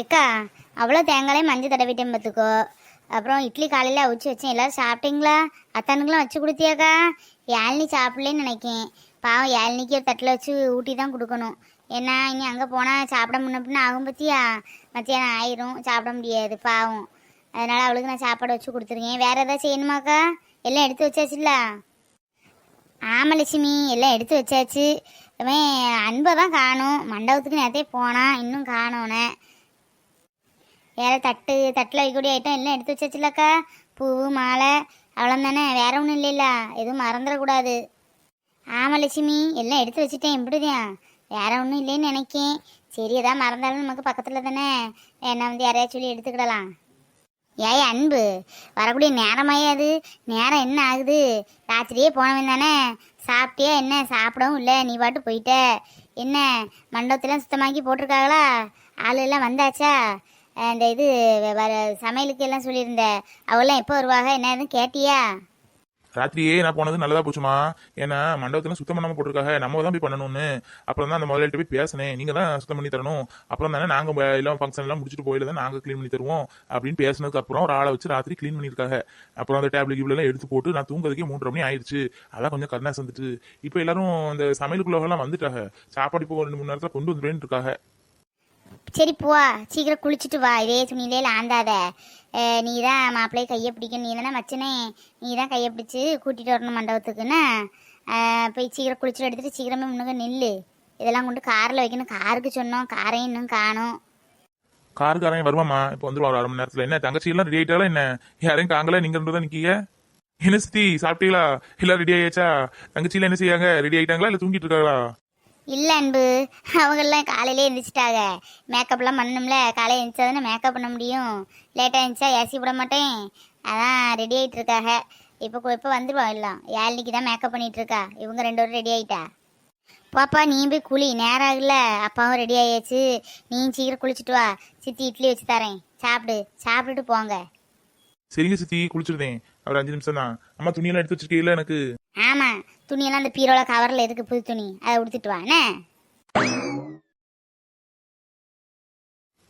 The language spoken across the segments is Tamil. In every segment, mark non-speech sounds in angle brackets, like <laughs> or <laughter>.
ஏக்கா அவ்வளோ தேங்காயே மஞ்சள் தடவிட்டேன் பார்த்துக்கோ. அப்புறம் இட்லி காலையில் அவிச்சு வச்சேன். எல்லோரும் சாப்பிட்டீங்களா? அத்தானுக்குலாம் வச்சு கொடுத்தியாக்கா? ஏழ்னி சாப்பிட்லேன்னு நினைக்கேன். பாவம் ஏழ்னிக்கு ஒரு தட்டில் வச்சு ஊட்டி தான் கொடுக்கணும். ஏன்னா இனி அங்கே போனால் சாப்பிட முன்னப்பின்னு ஆகும் பற்றியா மத்தியானம் ஆயிரும் சாப்பிட முடியாது பாவம். அதனால் அவளுக்கு நான் சாப்பாடு வச்சு கொடுத்துருக்கேன். வேறு ஏதாவது செய்யணுமாக்கா? எல்லாம் எடுத்து வச்சாச்சுல்ல? ஆமாம் லட்சுமி. எல்லாம் எடுத்து வச்சாச்சு. அன்பை தான் காணும். மண்டபத்துக்கு நேரத்தே போனான் இன்னும் காணோன்னே. வேறு தட்டு தட்டில் வைக்கக்கூடிய ஐட்டம் எல்லாம் எடுத்து வச்சாச்சுலக்கா. பூ மாலை அவ்வளோ தானே வேற ஒன்றும் இல்லைல்ல எதுவும் மறந்துடக்கூடாது. ஆமாம் லட்சுமி. எல்லாம் எடுத்து வச்சுட்டேன். எப்படிதான் வேற ஒன்றும் இல்லைன்னு நினைக்கேன். சரி எதாவது மறந்தாலும் நமக்கு பக்கத்தில் தானே என்ன வந்து யாரையாச்சும் சொல்லி எடுத்துக்கிடலாம். ஏய் அன்பு. வரக்கூடிய நேரமாயே அது. நேரம் என்ன ஆகுது? ராத்திரியே போனவன் தானே. சாப்பிட்டியா என்ன? சாப்பிடவும் இல்லை. நீ பாட்டு போயிட்ட. என்ன? மண்டபத்தெல்லாம் சுத்தமாக்கி போட்டிருக்காங்களா ஆளு எல்லாம் வந்தாச்சா? அந்த இது வர சமையலுக்கு எல்லாம் சொல்லியிருந்த. அவெல்லாம் எப்போ வருவாங்க என்ன எதுவும் கேட்டியா? ராத்திரியே நான் போனது நல்லதா போச்சுமா? ஏன்னா மண்டபத்துல சுத்தம் பண்ணாம போட்டிருக்காங்க நம்ம தான் போய் பண்ணணும்னு. அப்புறம் தான் அந்த முதலாளிட்ட போய் பேசினேன். நீங்க தான் சுத்தம் பண்ணி தரணும். அப்புறம் தானே நாங்க எல்லாம் ஃபங்க்ஷன் எல்லாம் முடிச்சுட்டு போயில தான் நாங்க க்ளீன் பண்ணி தருவோம் அப்படின்னு பேசினதுக்கு அப்புறம் ஒரு ஆளை வச்சு ராத்திரி க்ளீன் பண்ணியிருக்காங்க அப்புறம் அந்த டேப்லெட் கீப்ல எல்லாம் எடுத்து போட்டு நான் தூங்குறதுக்கே மூன்றரை மணி ஆயிடுச்சு. அதான் கொஞ்சம் கருணா சந்துட்டு இப்போ எல்லாரும் இந்த சமையலுக்குள்ளவெல்லாம் வந்துட்டாங்க சாப்பாடு இப்போ ரெண்டு மூணு நேரத்தில் கொண்டு வந்துடுவேன் இருக்காங்க சரி போவா சீக்கிரம் குளிச்சுட்டு வா. இதே துணியிலே லாந்தாத. நீ தான் மாப்பிள்ளையை கையை பிடிக்கணும் நீ தானே மச்சனே? நீ தான் கையை பிடிச்சி கூட்டிகிட்டு வரணும் மண்டபத்துக்குன்னா. போய் சீக்கிரம் குளிச்சுட்டு எடுத்துகிட்டு சீக்கிரமே முன்னுக்கு நில்லு. இதெல்லாம் கொண்டு காரில் வைக்கணும். காருக்கு சொன்னோம். காரையும் இன்னும் காணும். காருக்காரன் வருவாமா இப்போ வந்துருவா ஒரு அரை மணி நேரத்தில். என்ன தங்கச்சி எல்லாம் ரெடி ஆகிட்டாலும் என்ன? யாரையும் காங்கல நீங்கள் தான் நிற்கீங்க என்ன சித்தி சாப்பிட்டீங்களா? எல்லாம் ரெடி ஆயாச்சா? தங்கச்சியில என்ன செய்யாங்க ரெடி ஆகிட்டாங்களா இல்லை தூங்கிட்டு இருக்காங்களா? இல்லை அன்பு. அவங்கெல்லாம் காலையிலே எழுந்திரிச்சிட்டாங்க மேக்கப்லாம் பண்ணணும்ல. காலையில் எழுந்திரிச்சாதானே மேக்கப் பண்ண முடியும். லேட்டாக எழுந்திரிச்சா ஏசி விட மாட்டேன். அதான் ரெடி ஆகிட்டு இருக்காங்க இப்போ இப்போ வந்துடுவோம் எல்லாம். ஏழ்னிக்கு தான் மேக்கப் பண்ணிட்டு இருக்கா. இவங்க ரெண்டு பேரும் ரெடி ஆயிட்டா. பாப்பா நீ போய் குளி. நேரம் ஆகல. அப்பாவும் ரெடி ஆயாச்சு. நீ சீக்கிரம் குளிச்சுட்டு வா. சித்தி இட்லி வச்சு தரேன். சாப்பிடு. சாப்பிட்டுட்டு போங்க. சரிங்க சித்தி. குளிச்சிருந்தேன் ஒரு அஞ்சு நிமிஷம் தான். அம்மா துணியெல்லாம் எடுத்து வச்சிருக்கீங்களா எனக்கு? ஆமாம் துணியெல்லாம் அந்த பீரோல கவரில் எதுக்கு? புது துணி. அதை உடுத்துட்டு வா. என்ன?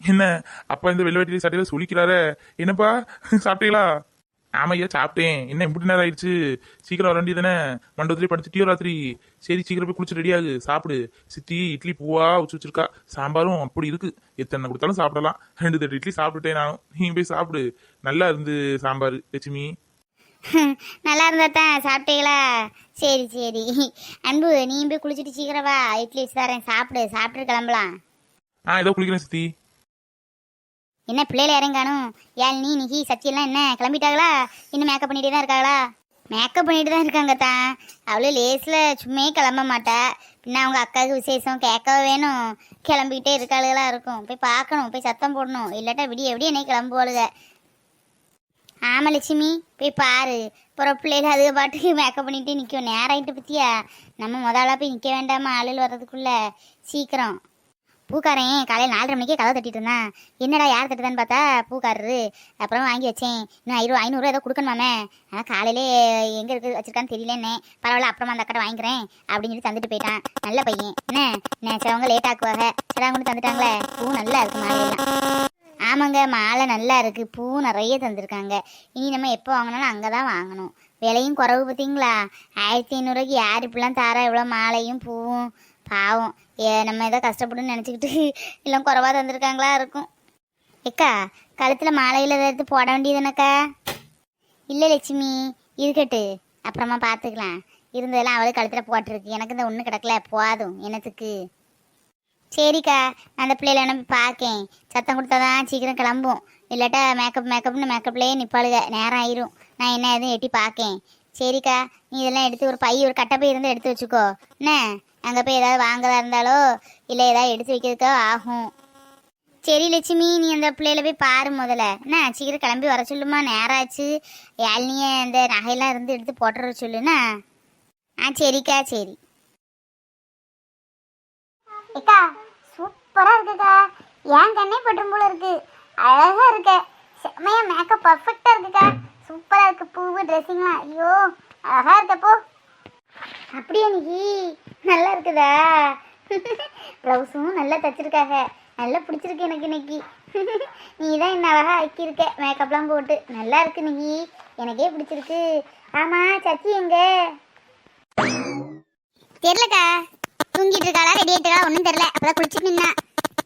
என்ன? அப்பா இந்த வெள்ளவெட்டி சட்டையில சுளிக்கிறாரே என்னப்பா? சாப்பிட்டீங்களா? ஆமா ஐயா சாப்பிட்டேன். என்ன இப்படி நேரம் ஆயிடுச்சு? சீக்கிரம் வர வேண்டியதானே மண்டபத்திலே படுத்துட்டியோ ராத்திரி? சரி சீக்கிரம் போய் குளிச்சு ரெடி சாப்பிடு. சித்தி இட்லி பூவா வச்சு வச்சிருக்கா. சாம்பாரும் அப்படி இருக்கு. எத்தனை கொடுத்தாலும் சாப்பிடலாம். ரெண்டு தட்டு இட்லி சாப்பிட்டுட்டேன் நானும். நீ போய் சாப்பிடு. நல்லா இருந்து சாம்பார் லட்சுமி. நல்லா இருந்தா தான் சாப்பிட்டீங்களா? சரி சரி. அன்பு நீ போய் குளிச்சுட்டு சீக்கிரம் வா. இட்லி வச்சு தரேன். சாப்பிடு. சாப்பிட்டு கிளம்பலாம். ஆ ஏதோ குளிக்கிறேன் சித்தி. என்ன பிள்ளைல இறங்கானும் ஏன் நீ நிகி சச்சியெல்லாம் என்ன கிளம்பிட்டாங்களா? இன்னும் மேக்கப் பண்ணிட்டே தான் இருக்காங்களா? மேக்கப் பண்ணிட்டு தான் இருக்காங்க தான். அவ்வளோ லேஸில் சும்மே கிளம்ப மாட்டா. பின்ன அவங்க அக்காவுக்கு விசேஷம் கேட்கவே வேணும். கிளம்பிக்கிட்டே இருக்காளுகளா இருக்கும். போய் பார்க்கணும். போய் சத்தம் போடணும். இல்லாட்டா விடிய எப்படி என்னை கிளம்புவாளுக. ஆமா லட்சுமி. போய் பாரு. அப்புறம் பிள்ளைகள் அது பாட்டுக்கு மேக்கப் பண்ணிட்டு நிற்கும் நேரம் ஆகிட்டு பத்தியா? நம்ம முதல்ல போய் நிற்க வேண்டாமா? ஆளுகள் வர்றதுக்குள்ள. சீக்கிரம். பூக்காரன் காலையில் நாலரை மணிக்கே கதை தட்டிட்டு இருந்தான். என்னடா யார் தட்டுதான்னு பார்த்தா பூக்காரரு. அப்புறம் வாங்கி வச்சேன். இன்னும் ஐநூறு ஐநூறுரூவா ஏதோ கொடுக்கணுமாமே. ஆனால் காலையிலே எங்கே இருக்கு வச்சிருக்கான்னு தெரியலன்னே. பரவாயில்ல அப்புறமா அந்த அக்கடை வாங்கிக்கிறேன் அப்படின்னு சொல்லி தந்துட்டு போயிட்டான். நல்ல பையன். என்ன? நினச்சவங்க லேட் ஆக்குவாங்க. சிலவங்க கொண்டு தந்துட்டாங்களே. பூ நல்லா இருக்கு மாலையெல்லாம் ஆமாங்க மாலை நல்லா இருக்குது பூ நிறைய தந்திருக்காங்க. இனி நம்ம எப்போ வாங்கினாலும் அங்கே தான் வாங்கணும். விலையும் குறவு பார்த்தீங்களா? ஆயிரத்தி ஐநூறுரூவாய்க்கு யார் இப்படிலாம் தாரா? இவ்வளோ மாலையும் பூவும் பாவம். ஏ நம்ம ஏதோ கஷ்டப்படுன்னு நினச்சிக்கிட்டு எல்லாம் <laughs> குறவாக தந்திருக்காங்களா இருக்கும். ஏக்கா கழுத்தில் மாலையில் எடுத்து போட வேண்டியதுனக்கா இல்லை லட்சுமி இருக்கட்டு அப்புறமா பார்த்துக்கலாம் இருந்ததெல்லாம் அவளுக்கு கழுத்தில் போட்டிருக்கு. எனக்கு இந்த ஒன்று கிடக்கல. போதும் என்னத்துக்கு? சரிக்கா நான் அந்த பிள்ளைகளை என்ன பார்க்கேன். சத்தம் கொடுத்தாதான் சீக்கிரம் கிளம்பும். இல்லாட்டா மேக்கப் மேக்கப்னு மேக்கப்லேயே நிப்பாளுக. நேரம் ஆயிரும். நான் என்ன எதுவும் எட்டி பார்க்கேன். சரிக்கா நீ இதெல்லாம் எடுத்து ஒரு பை ஒரு கட்டை பை இருந்து எடுத்து வச்சுக்கோ. என்ன? அங்கே போய் ஏதாவது வாங்கதா இருந்தாலோ இல்லை ஏதாவது எடுத்து வைக்கிறதுக்கோ ஆகும். சரி லட்சுமி நீ அந்த பிள்ளையில போய் பாரு முதல்ல. என்ன சீக்கிரம் கிளம்பி வர சொல்லுமா? நேரம் ஆச்சு. யாழ்னிய அந்த நகையெல்லாம் இருந்து எடுத்து போட்டுற சொல்லுண்ணா ஆ சரிக்கா சரி. அக்கா சூப்பரா இருக்குக்கா. ஏன் கண்ணே பட்டும் போல இருக்கு. அழகா இருக்க. செம்மையாக மேக்கப் பர்ஃபெக்டாக இருக்குக்கா. சூப்பரா இருக்கு. பூவு ட்ரெஸ்ஸிங்லாம் ஐயோ அழகா இருக்கப்போ அப்படியா நிகி நல்லா இருக்குதா? ப்ளவுஸும் நல்லா தச்சிருக்காங்க நல்லா பிடிச்சிருக்கு எனக்கு இன்னைக்கு. நீ தான் என்ன அழகா ஆக்கியிருக்க? மேக்கப்லாம் போட்டு. நல்லா இருக்கு நிக்கி எனக்கே பிடிச்சிருக்கு. ஆமா சச்சி எங்க? தெரியலக்கா. தூங்கிட்டு இருக்காளா? ரெடி ஆயிட்டா ஒன்றும் தெரியல. அப்பதான் குளிச்சுட்டு நின்னா.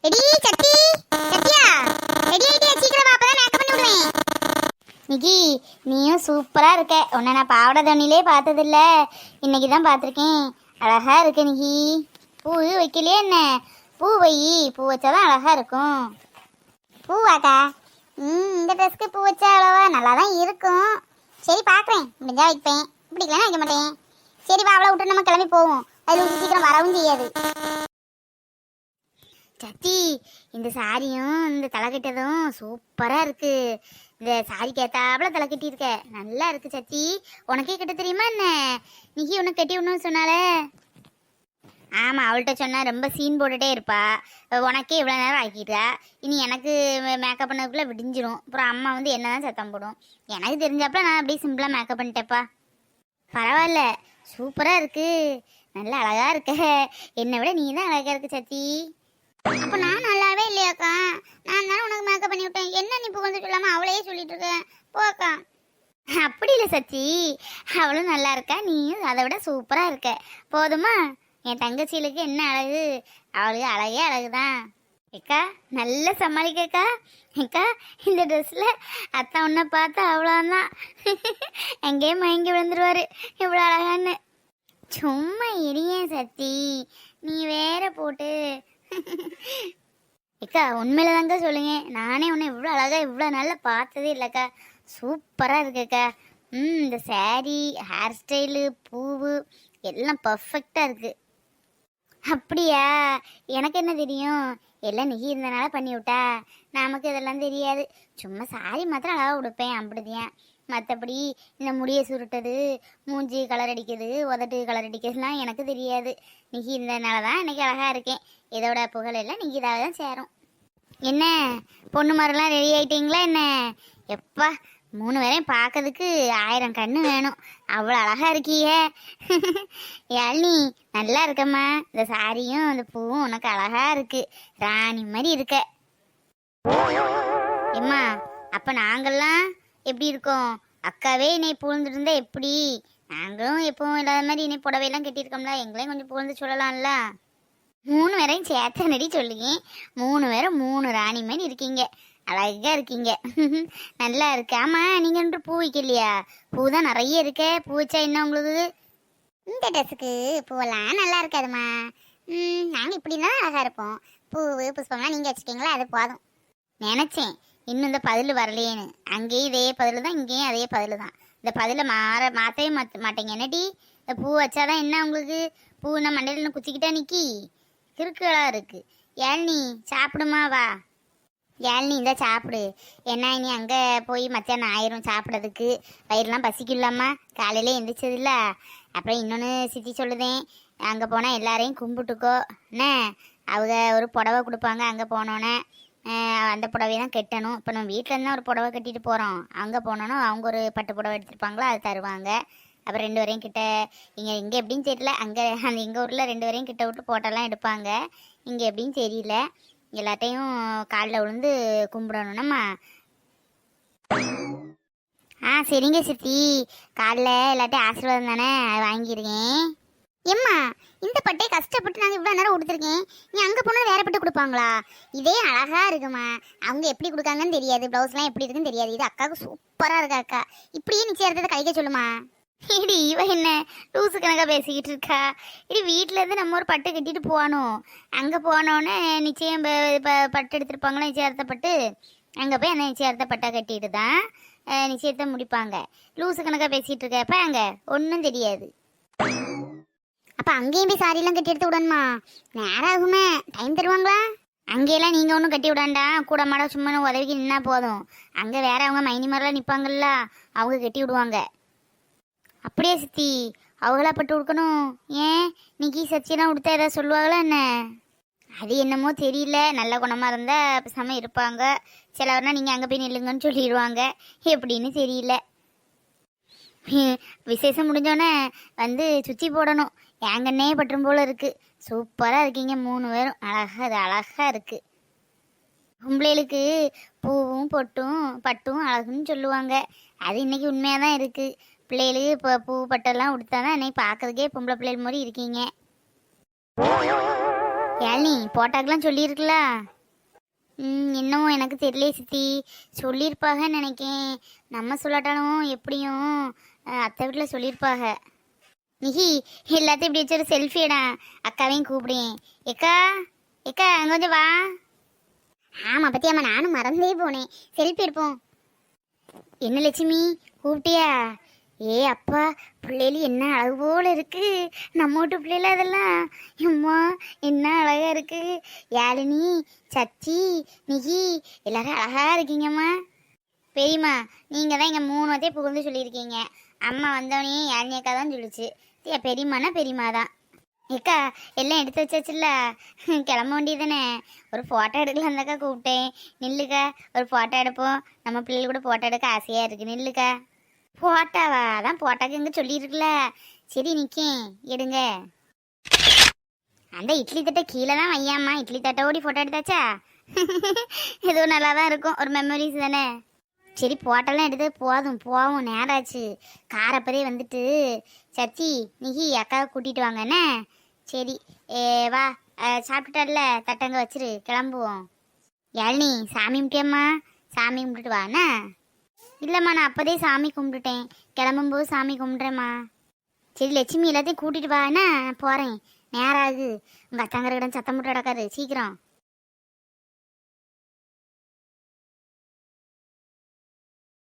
ரெடி சத்தி சத்தியா ரெடி ஆயிட்டு சீக்கிரமா அப்பதான் மேக்கப் பண்ணி விடுவேன் நிக்கி நீயும் சூப்பரா இருக்க. உன்னை நான் பாவட தண்ணிலே பார்த்ததில்ல. இன்னைக்கு தான் பார்த்துருக்கேன். அழகா இருக்கு நிக்கி. பூ வைக்கலையே என்ன? பூ வை. பூ வச்சாதான் அழகா இருக்கும். பூவாக்கா ம் இந்த ட்ரெஸ்க்கு பூ வச்சா அவ்வளோவா நல்லா தான் இருக்கும். சரி பார்க்குறேன். முடிஞ்சா வைப்பேன். பிடிக்கலன்னா வைக்க மாட்டேன். சரி வா விட்டு நம்ம கிளம்பி போவோம். அது சீக்கிரம் வரவும் செய்யாது. சத்தி இந்த சாரியும் இந்த தலை கட்டதும் இருக்குது இந்த சாரிக்கு ஏத்தாப்புல தலை கட்டியிருக்க நல்லா இருக்குது சத்தி உனக்கே கட்ட தெரியுமா என்ன? நிக்கி உனக்கு கட்டி விடணும்னு சொன்னாலே. ஆமாம் அவள்கிட்ட சொன்னால் ரொம்ப சீன் போட்டுகிட்டே இருப்பா. உனக்கே இவ்வளோ நேரம் ஆக்கிட்டா இனி எனக்கு மேக்கப் பண்ணதுக்குள்ளே விடிஞ்சிரும். அப்புறம் அம்மா வந்து என்ன தான் சத்தம் போடும். எனக்கு தெரிஞ்சப்பல நான் அப்படியே சிம்பிளாக மேக்கப் பண்ணிட்டேப்பா. பரவாயில்ல. சூப்பராக இருக்குது நல்லா அழகாக இருக்க. என்னை விட நீ தான் அழகாக இருக்கு சத்தி அப்ப நான் நல்லாவே இல்லையாக்கா? நான் தானே உனக்கு மேக்கப் பண்ணி விட்டேன் என்ன நீ புகழ்ந்து சொல்லாம அவளையே சொல்லிட்டு இருக்க? போக்கா அப்படி இல்லை சச்சி. அவளும் நல்லா இருக்கா நீயும் அதை விட சூப்பராக இருக்க. போதுமா? என் தங்கச்சிகளுக்கு என்ன அழகு? அவளுக்கு அழகே அழகு தான் ஏக்கா நல்லா சமாளிக்கக்கா. ஏக்கா இந்த ட்ரெஸ்ஸில் அத்தா உன்னை பார்த்தா அவ்வளோதான் எங்கேயும் மயங்கி விழுந்துருவாரு. இவ்வளோ அழகான்னு. சும்மா இடியேன் சத்தி நீ வேற போட்டு அக்கா உண்மையில தாங்க சொல்லுங்க. நானே உன்னை இவ்வளோ அழகா இவ்வளோ நல்லா பார்த்ததே இல்லைக்கா. சூப்பராக இருக்குக்கா. ம் இந்த சாரீ ஹேர் ஸ்டைலு பூவு எல்லாம் பர்ஃபெக்டாக இருக்கு. அப்படியா? எனக்கு என்ன தெரியும்? எல்லாம் நீ இருந்தனால பண்ணி விட்டா நமக்கு இதெல்லாம் தெரியாது. சும்மா சாரி மாத்திரம் அழகாக உடுப்பேன் அப்படிதான் மற்றபடி இந்த முடியை சுருட்டது மூஞ்சி கலர் அடிக்கிறது உதட்டு கலர் அடிக்கிறதுலாம் எனக்கு தெரியாது. நிகி இருந்ததுனால தான் இன்னைக்கு அழகாக இருக்கேன். இதோட புகழெல்லாம் நீங்கள் இதாக தான் சேரும். என்ன? பொண்ணு மாதிரிலாம் ரெடி ஆகிட்டீங்களா என்ன? எப்பா மூணு பேரையும் பார்க்கறதுக்கு ஆயிரம் கண்ணு வேணும். அவ்வளோ அழகாக இருக்கீங்க யாழினி நல்லா இருக்கம்மா. இந்த சாரியும் இந்த பூவும் உனக்கு அழகாக இருக்குது ராணி மாதிரி இருக்க. எம்மா அப்போ நாங்கள்லாம் எப்படி இருக்கும்? அக்காவே என்னை புகழ்ந்துட்டு எப்படி? நாங்களும் எப்பவும் இல்லாத மாதிரி இனி புடவையெல்லாம் கட்டியிருக்கோம்ல எங்களையும் கொஞ்சம் புகழ்ந்து சொல்லலாம்ல. மூணு பேரையும் சேர்த்த நடி சொல்லுங்க? மூணு பேரும் மூணு ராணி மாதிரி இருக்கீங்க. அழகா இருக்கீங்க. <laughs> நல்லா இருக்கு. ஆமா நீங்க ஒன்று பூ வைக்கலையா? பூ தான் நிறைய இருக்கே. பூ வச்சா என்ன உங்களுக்கு? இந்த ட்ரெஸ்ஸுக்கு பூவெல்லாம் நல்லா இருக்காதுமா நாங்கள் இப்படி தான் அழகாக இருப்போம். பூ புஷ்பம்லாம் நீங்கள் வச்சுக்கீங்களா அது போதும். நினச்சேன். இன்னும் இந்த பதில் வரலையேன்னு அங்கேயும் இதே பதில் தான் இங்கேயும் அதே பதில் தான். இந்த பதிலை மாற மாற்றவே மாற்ற மாட்டேங்க. என்னடி? இந்த பூ வச்சாதான் என்ன உங்களுக்கு? பூ நான் மண்டையில் குச்சிக்கிட்டா நிக்கி? கிறுக்குகளா இருக்குது ஏழ்னி சாப்பிடுமா வா. ஏழ்னி இந்த சாப்பிடு. ஏன்னா இனி அங்கே போய் மத்தியானம் ஆயிரும் சாப்பிட்றதுக்கு. வயிறுலாம் பசிக்கலாமா காலையில் எந்திரிச்சதில்ல. அப்புறம் இன்னொன்று சித்தி சொல்லுதேன். அங்கே போனால் எல்லாரையும் கும்பிட்டுக்கோ. என்ன? அவங்க ஒரு புடவை கொடுப்பாங்க அங்கே போனோன்னே. அந்த புடவை தான் கட்டணும். இப்போ நம்ம வீட்டில் இருந்தால் ஒரு புடவை கட்டிட்டு போகிறோம் அங்கே போனோன்னா அவங்க ஒரு பட்டு புடவை எடுத்துருப்பாங்களோ அது தருவாங்க. அப்புறம் ரெண்டு வரையும் கிட்ட இங்கே இங்கே எப்படின்னு தெரியல. அங்கே அந்த எங்கள் ஊரில் ரெண்டு வரையும் கிட்ட விட்டு போட்டெல்லாம் எடுப்பாங்க. இங்கே எப்படின்னு தெரியல. எல்லாத்தையும் காலில் விழுந்து கும்பிடணும்மா ஆ சரிங்க சித்தி. காலைல எல்லாத்தையும் ஆசீர்வாதம் தானே அது வாங்கியிருக்கேன். எம்மா இந்த பட்டை கஷ்டப்பட்டு நாங்கள் இவ்வளோ நேரம் கொடுத்துருக்கேன் நீ அங்கே போனால் வேற பட்டு கொடுப்பாங்களா? இதே அழகாக இருக்குமா? அவங்க எப்படி கொடுக்காங்கன்னு தெரியாது. ப்ளவுஸ்லாம் எப்படி இருக்குன்னு தெரியாது. இது அக்காவுக்கு சூப்பராக இருக்கா அக்கா. இப்படியே நிச்சயத்தை கழிக்க சொல்லுமா? இடி இவ என்ன லூசு கணக்காக பேசிக்கிட்டு இருக்கா? இடி வீட்டிலேருந்து நம்ம ஒரு பட்டு கட்டிட்டு போகணும் அங்கே போனோன்னே நிச்சயம் இப்போ பட்டு எடுத்துருப்பாங்களா? நிச்சயார்த்த பட்டு? அங்கே போய் அந்த நிச்சயார்த்த பட்டை கட்டிட்டு தான் நிச்சயத்தை முடிப்பாங்க. லூசு கணக்காக பேசிகிட்டு இருக்கப்ப அங்கே ஒன்றும் தெரியாது. அப்போ அங்கேயும் போய் சாரியெல்லாம் கட்டி எடுத்து விடணுமா? நேரம் ஆகுமே டைம் தருவாங்களா? அங்கேயெல்லாம் நீங்கள் ஒன்றும் கட்டி விடாண்டா கூட மாட சும்மா உதவிக்கு நின்னா போதும். அங்கே வேற அவங்க மைனி மாதிரிலாம் நிற்பாங்கல்ல அவங்க கட்டி விடுவாங்க. அப்படியே சித்தி அவங்களா பட்டு கொடுக்கணும் ஏன்? நீக்கி சச்சியெல்லாம் கொடுத்தா ஏதாவது சொல்லுவாங்களா என்ன? அது என்னமோ தெரியல. நல்ல குணமாக இருந்தால் பேசாமல் இருப்பாங்க. சிலவர்னா நீங்கள் அங்கே போய் நில்லுங்கன்னு சொல்லிடுவாங்க. எப்படின்னு தெரியல. விசேஷம் முடிஞ்சோடனே வந்து சுற்றி போடணும். தேங்கண்ணே பற்றும் போல இருக்கு. சூப்பராக இருக்கீங்க மூணு பேரும். அழகாக அது அழகாக இருக்கு. பொம்பளைகளுக்கு பூவும் பொட்டும் பட்டும் அழகுன்னு சொல்லுவாங்க. அது இன்னைக்கு உண்மையாக தான் இருக்குது பிள்ளைகளுக்கு இப்போ பூ பட்டெல்லாம் உடுத்தா தான் இன்னைக்கு பார்க்கறதுக்கே பொம்பளை பிள்ளைகள் மாதிரி இருக்கீங்க. ஏழி போட்டாக்கெலாம் சொல்லியிருக்கலா? ம் இன்னமும் எனக்கு தெரியல சித்தி. சொல்லியிருப்பாகன்னு நினைக்கேன். நம்ம சொல்லாட்டாலும் எப்படியும் அத்தை வீட்டில் சொல்லியிருப்பாங்க நிஹி எல்லாத்தையும் இப்படி வச்சு ஒரு செல்ஃபியடா அக்காவையும் கூப்பிடேன் எக்கா எக்கா அங்கே கொஞ்சம் வா. ஆமா பத்தியாமா நானும் மறந்தே போனேன். செல்ஃபி எடுப்போம். என்ன லட்சுமி கூப்பிட்டியா? ஏ அப்பா பிள்ளைகள் என்ன அழகு போல இருக்கு. நம்ம வீட்டு பிள்ளைல அதெல்லாம். அம்மா என்ன அழகா இருக்கு. யாழினி சச்சி நிகி எல்லாரும் அழகா இருக்கீங்கம்மா பெரியம்மா நீங்க தான் இங்க மூணு வத்தையும் புகழ்ந்து சொல்லியிருக்கீங்க. அம்மா வந்தோடனே யாழினி அக்கா தான் சொல்லிச்சு. ஏ பெரியம்மானா பெரியம்மா தான் ஏக்கா எல்லாம் எடுத்து வச்சாச்சுல்ல? கிளம்ப வேண்டியதானே ஒரு ஃபோட்டோ எடுக்கலாம் கூப்பிட்டேன். நில்லுக்கா ஒரு ஃபோட்டோ எடுப்போம். நம்ம பிள்ளைகள் கூட ஃபோட்டோ எடுக்க ஆசையாக இருக்குது நில்லுக்கா. ஃபோட்டோவா அதான் ஃபோட்டோக்கு எங்கே சொல்லியிருக்குல்ல. சரி நிற்கேன் எடுங்க. அந்த இட்லி தட்டை கீழே தான் வையாம்மா. இட்லி தட்டை ஓடி ஃபோட்டோ எடுத்தாச்சா? <laughs> எதுவும் நல்லா தான் இருக்கும். ஒரு மெமரிஸ் தானே. சரி போட்டெல்லாம் எடுத்து போதும் போவோம் நேராச்சு. காரப்பதே வந்துட்டு சச்சி நிகி அக்காவை கூட்டிட்டு வாங்கண்ணே சரி ஏ வா சாப்பிட்டுட்டல தட்டங்க வச்சிரு கிளம்புவோம். யாழினி சாமி கும்பிட்டியம்மா? சாமி கும்பிட்டுட்டு வாண்ணா இல்லைம்மா நான் அப்போதே சாமி கும்பிட்டுட்டேன். கிளம்பும்போது சாமி கும்பிட்றேம்மா. சரி லட்சுமி எல்லாத்தையும் கூட்டிட்டு வாண்ணா நான் போகிறேன் நேரம் ஆகுது உங்கள் அத்தாங்கிற இடம் சத்தம் போட்டு கிடக்காரு சீக்கிரம்.